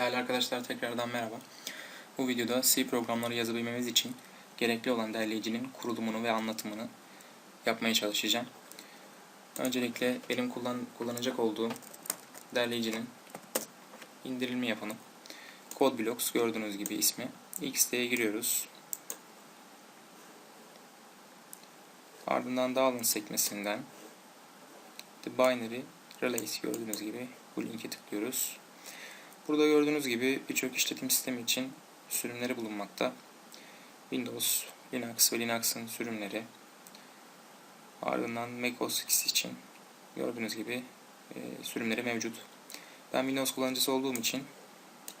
Değerli arkadaşlar tekrardan merhaba. Bu videoda C programları yazabilmemiz için gerekli olan derleyicinin kurulumunu ve anlatımını yapmaya çalışacağım. Öncelikle benim kullan kullanacak olduğum derleyicinin indirilme yapını. CodeBlocks gördüğünüz gibi ismi. XD'ye giriyoruz. Ardından Dağılın sekmesinden The Binary Relays gördüğünüz gibi bu linke tıklıyoruz. Burada gördüğünüz gibi birçok işletim sistemi için sürümleri bulunmakta. Windows, Linux ve Linux'ın sürümleri. Ardından Mac OS X için gördüğünüz gibi e, sürümleri mevcut. Ben Windows kullanıcısı olduğum için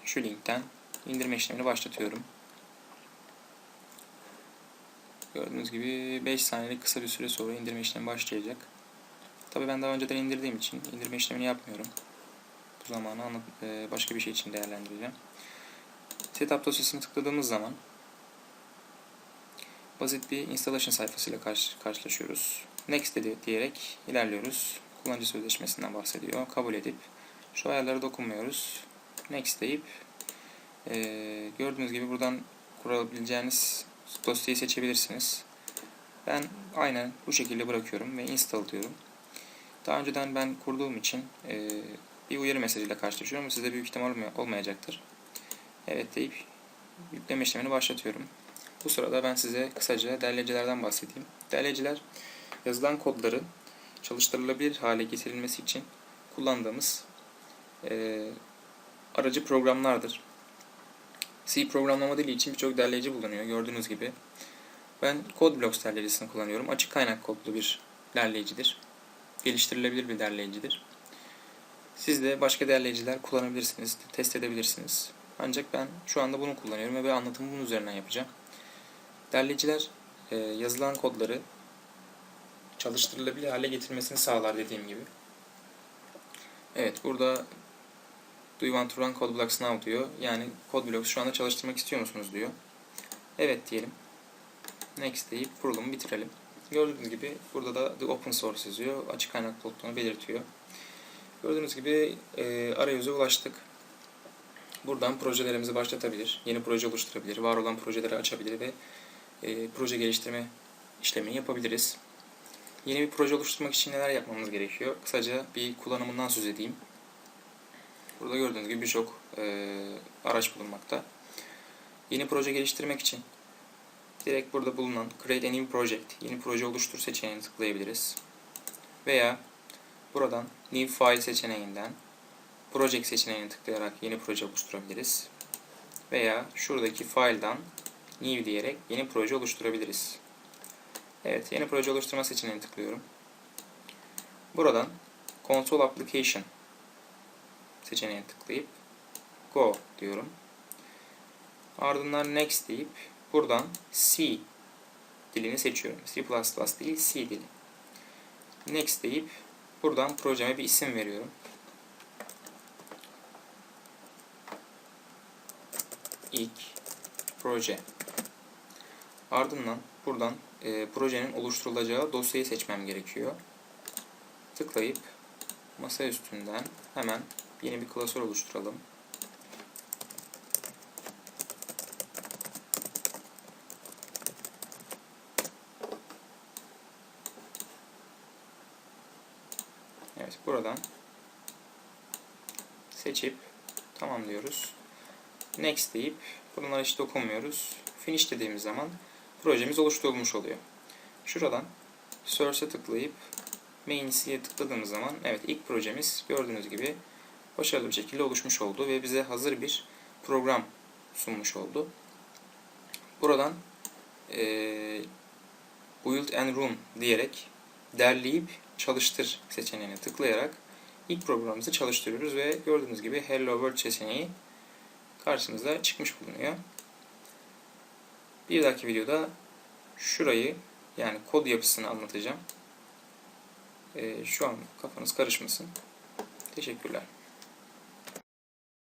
şu linkten indirme işlemini başlatıyorum. Gördüğünüz gibi 5 saniyelik kısa bir süre sonra indirme işlemi başlayacak. Tabi ben daha önceden indirdiğim için indirme işlemini yapmıyorum. Zamanı anlat, e, başka bir şey için değerlendireceğim. Setup dosyasını tıkladığımız zaman basit bir installation sayfasıyla karşı, karşılaşıyoruz. Next dedi diyerek ilerliyoruz. Kullanıcı sözleşmesinden bahsediyor. Kabul edip şu ayarlara dokunmuyoruz. Next deyip e, gördüğünüz gibi buradan kurabileceğiniz dosyayı seçebilirsiniz. Ben aynen bu şekilde bırakıyorum ve install diyorum. Daha önceden ben kurduğum için e, bir uyarı mesajıyla karşılaşıyorum. Sizde büyük ihtimal olmayacaktır. Evet deyip yükleme işlemini başlatıyorum. Bu sırada ben size kısaca derleyicilerden bahsedeyim. Derleyiciler yazılan kodları çalıştırılabilir hale getirilmesi için kullandığımız e, aracı programlardır. C programlama dili için birçok derleyici bulunuyor gördüğünüz gibi. Ben CodeBlocks derleyicisini kullanıyorum. Açık kaynak kodlu bir derleyicidir. Geliştirilebilir bir derleyicidir. Siz de başka derleyiciler kullanabilirsiniz, test edebilirsiniz. Ancak ben şu anda bunu kullanıyorum ve anlatımı bunun üzerinden yapacağım. Derleyiciler e, yazılan kodları çalıştırılabilir hale getirmesini sağlar dediğim gibi. Evet burada Do you want to run CodeBlocks now diyor. Yani CodeBlocks şu anda çalıştırmak istiyor musunuz diyor. Evet diyelim. Next deyip kurulumu bitirelim. Gördüğünüz gibi burada da The Open Source yazıyor. Açık kaynak olduğunu belirtiyor. Gördüğünüz gibi e, arayüze ulaştık. Buradan projelerimizi başlatabilir, yeni proje oluşturabilir, var olan projeleri açabilir ve e, proje geliştirme işlemini yapabiliriz. Yeni bir proje oluşturmak için neler yapmamız gerekiyor? Kısaca bir kullanımından söz edeyim. Burada gördüğünüz gibi birçok e, araç bulunmakta. Yeni proje geliştirmek için direkt burada bulunan Create a New Project, yeni proje oluştur seçeneğini tıklayabiliriz. Veya buradan New File seçeneğinden Project seçeneğini tıklayarak yeni proje oluşturabiliriz. Veya şuradaki File'dan New diyerek yeni proje oluşturabiliriz. Evet, yeni proje oluşturma seçeneğini tıklıyorum. Buradan Console Application seçeneğine tıklayıp Go diyorum. Ardından Next deyip buradan C dilini seçiyorum. C++ değil, C dili. Next deyip buradan projeme bir isim veriyorum. İlk proje. Ardından buradan e, projenin oluşturulacağı dosyayı seçmem gerekiyor. Tıklayıp masa üstünden hemen yeni bir klasör oluşturalım. Evet buradan seçip tamam diyoruz. Next deyip bunlara hiç dokunmuyoruz. Finish dediğimiz zaman projemiz oluşturulmuş oluyor. Şuradan Source'e tıklayıp Main'si'ye tıkladığımız zaman evet ilk projemiz gördüğünüz gibi başarılı bir şekilde oluşmuş oldu ve bize hazır bir program sunmuş oldu. Buradan e, Build and Run diyerek derleyip çalıştır seçeneğine tıklayarak ilk programımızı çalıştırıyoruz ve gördüğünüz gibi Hello World seçeneği karşımıza çıkmış bulunuyor. Bir dahaki videoda şurayı yani kod yapısını anlatacağım. Ee, şu an kafanız karışmasın. Teşekkürler.